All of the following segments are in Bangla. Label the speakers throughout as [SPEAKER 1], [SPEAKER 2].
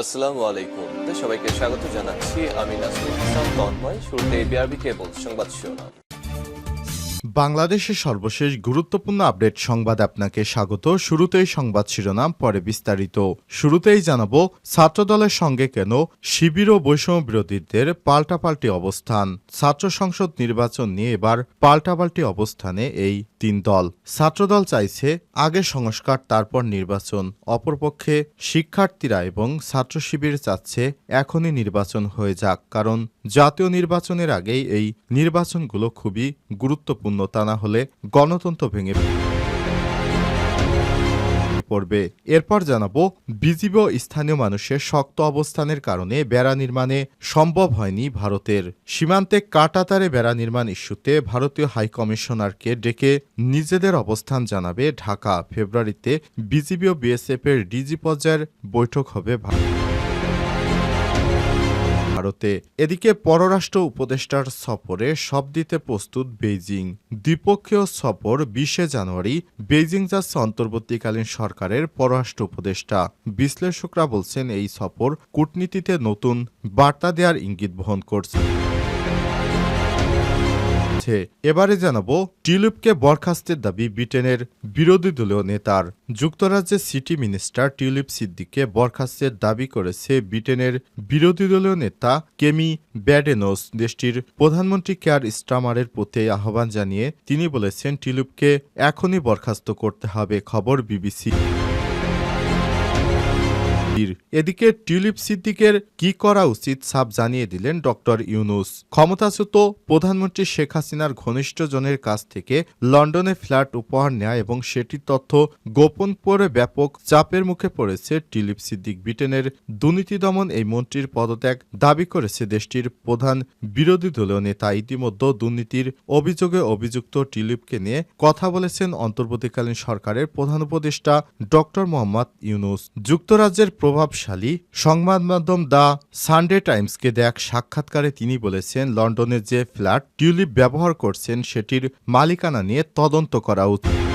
[SPEAKER 1] আসসালামু আলাইকুম। সবাইকে স্বাগত জানাচ্ছি। আমি ইসলাম, তন্ময়। শুরুতে বিআরবি কেবল সংবাদ শিরোনাম।
[SPEAKER 2] বাংলাদেশের সর্বশেষ গুরুত্বপূর্ণ আপডেট সংবাদ আপনাকে স্বাগত। শুরুতেই সংবাদ শিরোনাম, পরে বিস্তারিত। শুরুতেই জানাব, ছাত্রদলের সঙ্গে কেন শিবির ও বৈষম্য বিরোধীদের পাল্টাপাল্টি অবস্থান? ছাত্র সংসদ নির্বাচন নিয়ে এবার পাল্টাপাল্টি অবস্থানে এই তিন দল। ছাত্রদল চাইছে আগে সংস্কার, তারপর নির্বাচন। অপরপক্ষে শিক্ষার্থীরা এবং ছাত্র শিবির চাচ্ছে এখনই নির্বাচন হয়ে যাক, কারণ জাতীয় নির্বাচনের আগেই এই নির্বাচনগুলো খুবই গুরুত্বপূর্ণ। তা না হলে গণতন্ত্র ভেঙে পড়বে। এরপর জানাব, বিজিবি ও স্থানীয় মানুষের শক্ত অবস্থানের কারণে বেড়া নির্মাণে সম্ভব হয়নি ভারতের। সীমান্তে কাটাতারে বেড়া নির্মাণ ইস্যুতে ভারতীয় হাইকমিশনারকে ডেকে নিজেদের অবস্থান জানাবে ঢাকা। ফেব্রুয়ারিতে বিজিবি ও বিএসএফ এর ডিজি পর্যায়ের বৈঠক হবে ভারত। ভারতে এদিকে পররাষ্ট্র উপদেষ্টার সফরে সব দিতে প্রস্তুত বেইজিং। দ্বিপক্ষীয় সফর বিশে জানুয়ারি বেইজিং যাচ্ছে অন্তর্বর্তীকালীন সরকারের পররাষ্ট্র উপদেষ্টা। বিশ্লেষকরা বলছেন এই সফর কূটনীতিতে নতুন বার্তা দেওয়ার ইঙ্গিত বহন করছে। হচ্ছে এবারে জানাব টিউলিপকে বরখাস্তের দাবি ব্রিটেনের বিরোধী দলীয় নেতার। যুক্তরাজ্যের সিটি মিনিস্টার টিউলিপ সিদ্দিককে বরখাস্তের দাবি করেছে ব্রিটেনের বিরোধী দলীয় নেতা কেমি ব্যাডেনোস। দেশটির প্রধানমন্ত্রী কেয়ার স্টামারের প্রতি আহ্বান জানিয়ে তিনি বলেছেন টিউলিপকে এখনই বরখাস্ত করতে হবে। খবর বিবিসি। এদিকে টিউলিপ সিদ্দিকের কি করা উচিত সাপ জানিয়ে দিলেন ডক্টর ইউনুস। ক্ষমতাচ্যুত প্রধানমন্ত্রী শেখ হাসিনার ঘনিষ্ঠজনের কাছ থেকে লন্ডনে ফ্ল্যাট উপহার নেয় এবং সেটির তথ্য গোপন করে ব্যাপক চাপের মুখে পড়েছে টিউলিপ সিদ্দিক। ব্রিটেনের দুর্নীতি দমন এই মন্ত্রীর পদত্যাগ দাবি করেছে দেশটির প্রধান বিরোধী দলীয় নেতা। ইতিমধ্যে দুর্নীতির অভিযোগে অভিযুক্ত টিউলিপকে নিয়ে কথা বলেছেন অন্তর্বর্তীকালীন সরকারের প্রধান উপদেষ্টা ডক্টর মোহাম্মদ ইউনুস। যুক্তরাজ্যের প্রভাবশালী সংবাদ মাধ্যম দ্য সানডে টাইমসকে দেখ সাক্ষাৎকারে তিনি বলেছেন, লন্ডনের যে ফ্ল্যাট টিউলিপ ব্যবহার করছেন, সেটির মালিকানা নিয়ে তদন্ত করা উচিত।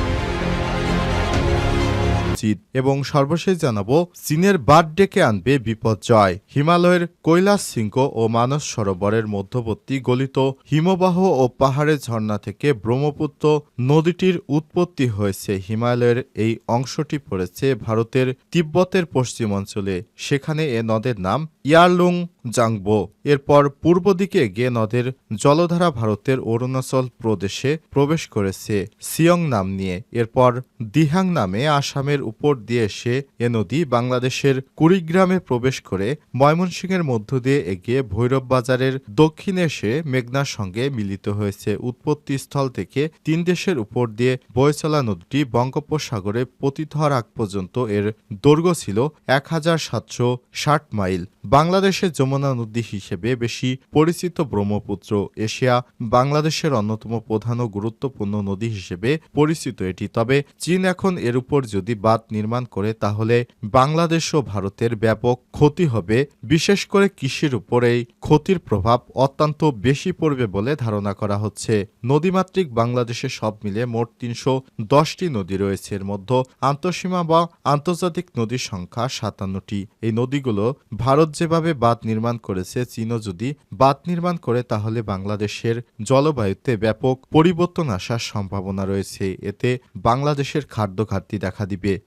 [SPEAKER 2] উচিত এবং সর্বশেষ জানাব, চীনের বাদ ডেকে আনবে বিপর্যয় হিমালয়ের কৈলাস সিংহ ও মানস সরোবরের মধ্যবর্তী গলিত হিমবাহ ও পাহাড়ের ঝর্ণা থেকে ব্রহ্মপুত্র নদীটির উৎপত্তি হয়েছে। হিমালয়ের এই অংশটি পড়েছে ভারতের তিব্বতের পশ্চিম অঞ্চলে। সেখানে এ নদের নাম ইয়ারলুং জাংবো এরপর পূর্ব দিকে এগিয়ে নদের জলধারা ভারতের অরুণাচল প্রদেশে প্রবেশ করেছে, সিয়ং নাম নিয়ে। এরপর দিহাং নামে আসামের উপর দিয়ে এসে এ নদী বাংলাদেশের কুড়িগ্রামে প্রবেশ করে ময়মনসিংহের মধ্য দিয়ে এগিয়ে ভৈরব বাজারের দক্ষিণে এসে মেঘনার সঙ্গে মিলিত হয়েছে উৎপত্তিস্থল থেকে তিন দেশের উপর দিয়ে বয়ে চলা নদীটি বঙ্গোপসাগরে পতিত হওয়ার আগ পর্যন্ত এর দৈর্ঘ্য ছিল এক হাজার সাতশো ষাট মাইল। বাংলাদেশের যমুনা নদী হিসেবে বেশি পরিচিত ব্রহ্মপুত্র এশিয়া বাংলাদেশের অন্যতম প্রধান ও গুরুত্বপূর্ণ নদী হিসেবে পরিচিত এটি। তবে চীন এখন এর উপর যদি বাঁধ নির্মাণ করে তাহলে বাংলাদেশ ও ভারতের ব্যাপক ক্ষতি হবে। বিশেষ করে কৃষির উপর এই ক্ষতির প্রভাব অত্যন্ত বেশি পড়বে বলে ধারণা করা হচ্ছে। নদীমাতৃক বাংলাদেশে সব মিলে মোট তিনশো দশটি নদী রয়েছে। এর মধ্যে আন্তঃসীমা বা আন্তর্জাতিক নদীর সংখ্যা সাতান্নটি। এই নদীগুলো ভারত যেভাবে বাঁধ নির্মাণ করেছে, চীনও যদি বাঁধ নির্মাণ করে, তাহলে বাংলাদেশের জলবায়ুতে ব্যাপক পরিবর্তন আসার সম্ভাবনা রয়েছে। এতে বাংলাদেশের খাদ্য ঘাটতি দেখা দিবে।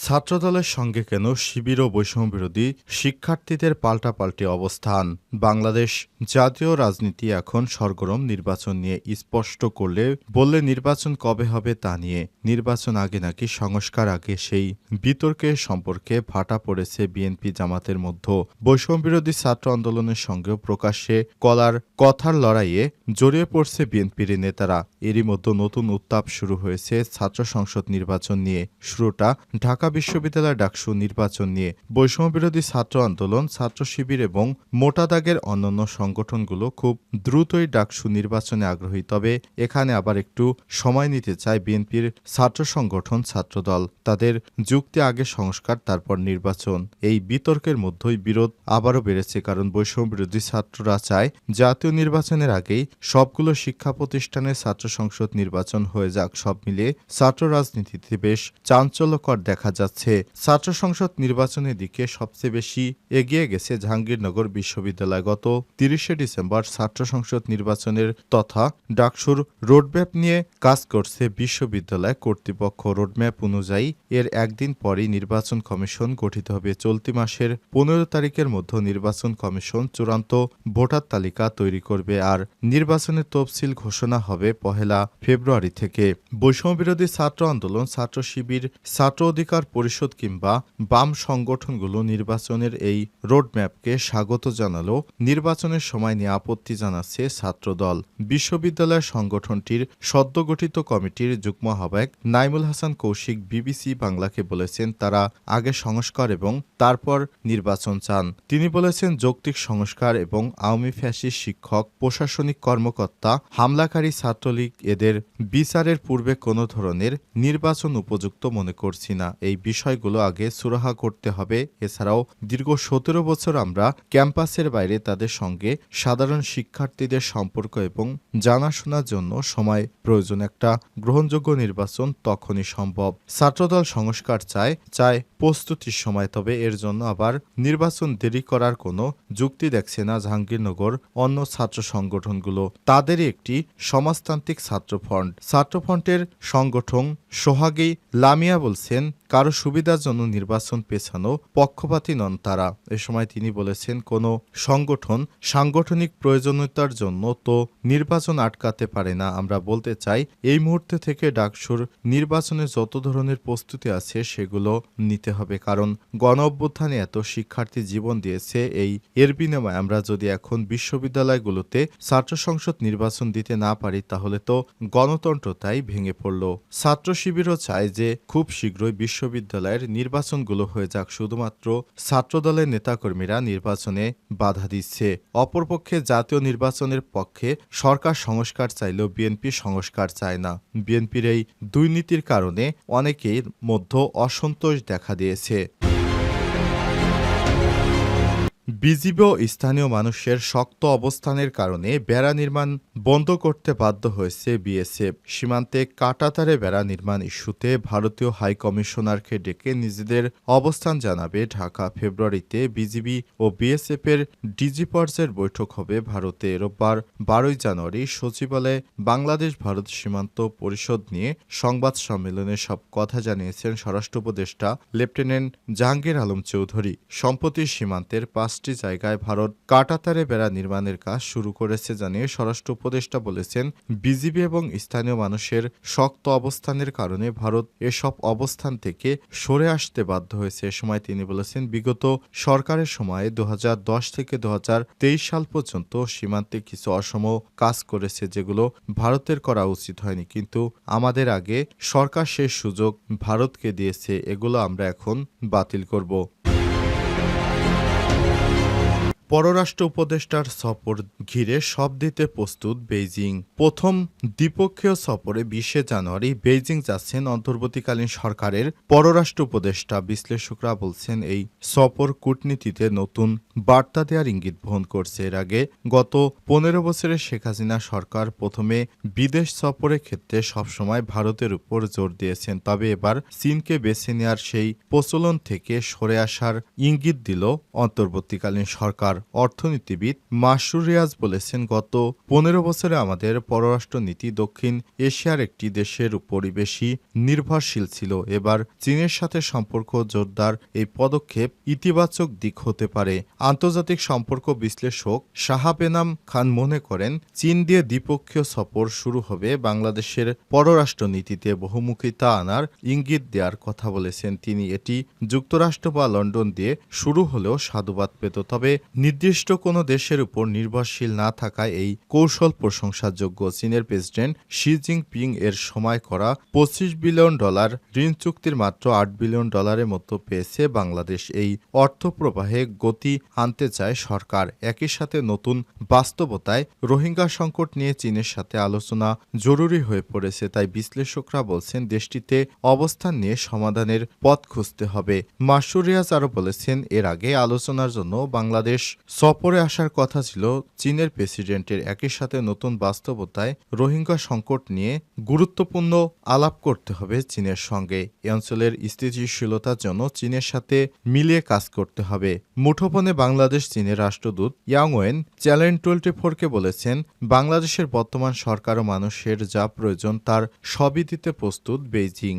[SPEAKER 2] ছাত্রদলের সঙ্গে কেন শিবির ও বৈষম্য বিরোধী শিক্ষার্থীদের পাল্টাপাল্টি অবস্থান? বাংলাদেশ জাতীয় রাজনীতি এখন সরগরম নির্বাচন নিয়ে স্পষ্ট করলে বললে নির্বাচন কবে হবে তা নিয়ে। নির্বাচন আগে নাকি সংস্কার আগে? সেই বিতর্কের সম্পর্কে ভাটা পড়েছে বিএনপি জামাতের মধ্যে। বৈষম্য বিরোধী ছাত্র আন্দোলনের সঙ্গেও প্রকাশ্যে কলার কথার লড়াইয়ে জড়িয়ে পড়ছে বিএনপির নেতারা। এরই মধ্যে নতুন উত্তাপ শুরু হয়েছে ছাত্র সংসদ নির্বাচন নিয়ে। শুরুটা ঢাকা বিশ্ববিদ্যালয় ডাকসু নির্বাচন নিয়ে বৈষম্যবিরোধী ছাত্র আন্দোলন, ছাত্র শিবির এবং মোটা দাগের অন্যান্য সংগঠনগুলো খুব দ্রুতই ডাকসু নির্বাচনে আগ্রহী। তবে এখানে আবার একটু সময় নিতে চায় বিএনপির ছাত্র সংগঠন, ছাত্রদল। তাদের যুক্তি আগে সংস্কার, তারপর নির্বাচন। এই বিতর্কের মধ্যেই বিরোধ আবারও বেড়েছে, কারণ বৈষম্যবিরোধী ছাত্ররা চায় জাতীয় নির্বাচনের আগেই সবগুলো শিক্ষা প্রতিষ্ঠানে ছাত্র সংসদ নির্বাচন হয়ে যাক। সব মিলিয়ে ছাত্র রাজনীতিতে বেশ চাঞ্চল্যকর দেখা যাচ্ছে। ছাত্র সংসদ নির্বাচনের দিকে সবচেয়ে বেশি এগিয়ে গেছে জাহাঙ্গীরনগর বিশ্ববিদ্যালয়। গত তিরিশে ডিসেম্বর ছাত্র সংসদ নির্বাচনের তথা ডাকসুর রোডম্যাপ নিয়ে কাজ করছে বিশ্ববিদ্যালয় কর্তৃপক্ষ। রোডম্যাপ অনুযায়ী এর একদিন পরই নির্বাচন কমিশন গঠিত হবে। চলতি মাসের পনেরো তারিখের মধ্যে নির্বাচন কমিশন চূড়ান্ত ভোটার তালিকা তৈরি করবে আর নির্বাচনের তফসিল ঘোষণা হবে পহেলা ফেব্রুয়ারি থেকে। বৈষম্যবিরোধী ছাত্র আন্দোলন, ছাত্র শিবির, ছাত্র অধিকার পরিষদ কিংবা বাম সংগঠনগুলো নির্বাচনের এই রোডম্যাপকে স্বাগত জানালো নির্বাচনের সময় নিয়ে আপত্তি জানাচ্ছে ছাত্রদল। বিশ্ববিদ্যালয় সংগঠনটির সদ্যগঠিত কমিটির যুগ্ম আহ্বায়ক নাইমুল হাসান কৌশিক বিবিসি বাংলাকে বলেছেন তারা আগে সংস্কার এবং তারপর নির্বাচন চান। তিনি বলেছেন যৌক্তিক সংস্কার এবং আওয়ামী ফ্যাসিস্ট শিক্ষক, প্রশাসনিক কর্মকর্তা, হামলাকারী ছাত্রলীগ এদের বিচারের পূর্বে কোনো ধরনের নির্বাচন উপযুক্ত মনে করছি না। এই বিষয়গুলো আগে সুরাহা করতে হবে। এছাড়াও দীর্ঘ সতেরো বছর আমরা ক্যাম্পাসের বাইরে তাদের সঙ্গে সাধারণ শিক্ষার্থীদের সম্পর্ক এবং জানাশোনার জন্য সময় প্রয়োজন। একটা গ্রহণযোগ্য নির্বাচন তখনই সম্ভব। ছাত্রদল সংস্কার চায় চায় প্রস্তুতির সময়, তবে এর জন্য আবার নির্বাচন দেরি করার কোনো যুক্তি দেখছে না জাহাঙ্গীরনগর অন্য ছাত্র সংগঠনগুলো। তাদেরই একটি সমাজতান্ত্রিক ছাত্র ফ্রন্ট। ছাত্র ফ্রন্টের সংগঠন সোহাগী লামিয়া বলছেন কারও সুবিধার জন্য নির্বাচন পেছানো পক্ষপাতী নন তারা। এ সময় তিনি বলেছেন, কোনো সংগঠন সাংগঠনিক প্রয়োজনীয়তার জন্য তো নির্বাচন আটকাতে পারে না। আমরা বলতে চাই, এই মুহূর্তে থেকে ডাকসুর নির্বাচনে যত ধরনের প্রস্তুতি আছে সেগুলো নিতে হবে। কারণ গণ অভ্যুত্থানে এত শিক্ষার্থী জীবন দিয়েছে, এই এর বিনিময়ে আমরা যদি এখন বিশ্ববিদ্যালয়গুলোতে ছাত্র সংসদ নির্বাচন দিতে না পারি, তাহলে তো গণতন্ত্র তাই ভেঙে পড়ল। ছাত্র শিবিরও চায় যে খুব শীঘ্রই বিশ্ববিদ্যালয়ের নির্বাচনগুলো হয়ে যাক। শুধুমাত্র ছাত্রদলের নেতাকর্মীরা নির্বাচনে বাধা দিচ্ছে। অপরপক্ষে জাতীয় নির্বাচনের পক্ষে সরকার সংস্কার চাইলেও বিএনপি সংস্কার চায় না। বিএনপির এই দুর্নীতির কারণে অনেকের মধ্যে অসন্তোষ দেখা দিয়েছে। বিজিবি ও স্থানীয় মানুষের শক্ত অবস্থানের কারণে বেড়া নির্মাণ বন্ধ করতে বাধ্য হয়েছে বিএসএফ। সীমান্তে কাটাতারে বেড়া নির্মাণ ইস্যুতে ভারতীয় হাই কমিশনারকে ডেকে নিজেদের অবস্থান জানাবে ঢাকা। ফেব্রুয়ারিতে বিজিবি ও বিএসএফ এর ডিজি পর্যায়ের বৈঠক হবে ভারতে। রোববার বারোই জানুয়ারি সচিবালয়ে বাংলাদেশ ভারত সীমান্ত পরিষদ নিয়ে সংবাদ সম্মেলনে সব কথা জানিয়েছেন স্বরাষ্ট্র উপদেষ্টা লেফটেন্যান্ট জাহাঙ্গীর আলম চৌধুরী। সম্প্রতি সীমান্তের পাঁচটি জায়গায় ভারত কাটাতারে বেড়া নির্মাণের কাজ শুরু করেছে জানিয়ে স্বরাষ্ট্র উপদেষ্টা বলেছেন। বিজিবি এবং স্থানীয় মানুষের শক্ত অবস্থানের কারণে ভারত এসব অবস্থান থেকে সরে আসতে বাধ্য হয়েছে। এ সময় তিনি বলেছেন, বিগত সরকারের সময়ে দুহাজার দশ থেকে দুহাজার তেইশ সাল পর্যন্ত সীমান্তে কিছু অসম কাজ করেছে যেগুলো ভারতের করা উচিত হয়নি। কিন্তু আমাদের আগে সরকার শেষ সুযোগ ভারতকে দিয়েছে, এগুলো আমরা এখন বাতিল করব। পররাষ্ট্র উপদেষ্টার সফর ঘিরে সব দিতে প্রস্তুত বেইজিং। প্রথম দ্বিপক্ষীয় সফরে বিশে জানুয়ারি বেইজিং যাচ্ছেন অন্তর্বর্তীকালীন সরকারের পররাষ্ট্র উপদেষ্টা। বিশ্লেষকরা বলছেন, এই সফর কূটনীতিতে নতুন বার্তা দেওয়ার ইঙ্গিত বহন করছে। এর আগে গত পনেরো বছরে শেখ হাসিনা সরকার প্রথমে বিদেশ সফরের ক্ষেত্রে সবসময় ভারতের উপর জোর দিয়েছেন। তবে এবার চীনকে বেছে নেওয়ার সেই প্রচলন থেকে সরে আসার ইঙ্গিত দিল অন্তর্বর্তীকালীন সরকার। অর্থনীতিবিদ মাসুর রিয়াজ বলেছেন, গত পনেরো বছরে আমাদের পররাষ্ট্র নীতি দক্ষিণ এশিয়ার একটি দেশের উপরই বেশি নির্ভরশীল ছিল। এবার চীনের সাথে সম্পর্ক জোরদার, এই পদক্ষেপ ইতিবাচক দিক হতে পারে। আন্তর্জাতিক সম্পর্ক বিশ্লেষক শাহাবেনাম খান মনে করেন, চীন দিয়ে দ্বিপক্ষীয় সফর শুরু হবে বাংলাদেশের পররাষ্ট্রনীতিতে বহুমুখিতা আনার ইঙ্গিত দেওয়ার কথা বলেছেন তিনি। এটি যুক্তরাষ্ট্র বা লন্ডন দিয়ে শুরু হলেও সাধুবাদ পেত, তবে নির্দিষ্ট কোনো দেশের উপর নির্ভরশীল না থাকায় এই কৌশল প্রশংসাযোগ্য। চীনের প্রেসিডেন্ট শি জিনপিং এর সময় করা পঁচিশ বিলিয়ন ডলার ঋণ চুক্তির মাত্র আট বিলিয়ন ডলারের মতো পেয়েছে বাংলাদেশ। এই অর্থ প্রবাহে গতি আনতে চায় সরকার। একই সাথে নতুন বাস্তবতায় রোহিঙ্গা সংকট নিয়ে চীনের সাথে আলোচনা জরুরি হয়ে পড়েছে, তাই বিশ্লেষকরা বলছেন দেশটিতে অবস্থান নিয়ে সমাধানের পথ খুঁজতে হবে। মাসুরিয়াজ আরও বলেছেন, এর আগে আলোচনার জন্য বাংলাদেশ সফরে আসার কথা ছিল, চীনের প্রেসিডেন্টের একই সাথে নতুন বাস্তবতায় রোহিঙ্গা সংকট নিয়ে গুরুত্বপূর্ণ আলাপ করতে হবে চীনের সঙ্গে। এ অঞ্চলের স্থিতিশীলতার জন্য চীনের সাথে মিলিয়ে কাজ করতে হবে। মুঠোফোনে বাংলাদেশ, চীনের রাষ্ট্রদূত ইয়াংওয়েন চ্যালেঞ্জ টোয়েন্টি ফোরকে বলেছেন, বাংলাদেশের বর্তমান সরকার ও মানুষের যা প্রয়োজন তার সবই দিতে প্রস্তুত বেইজিং।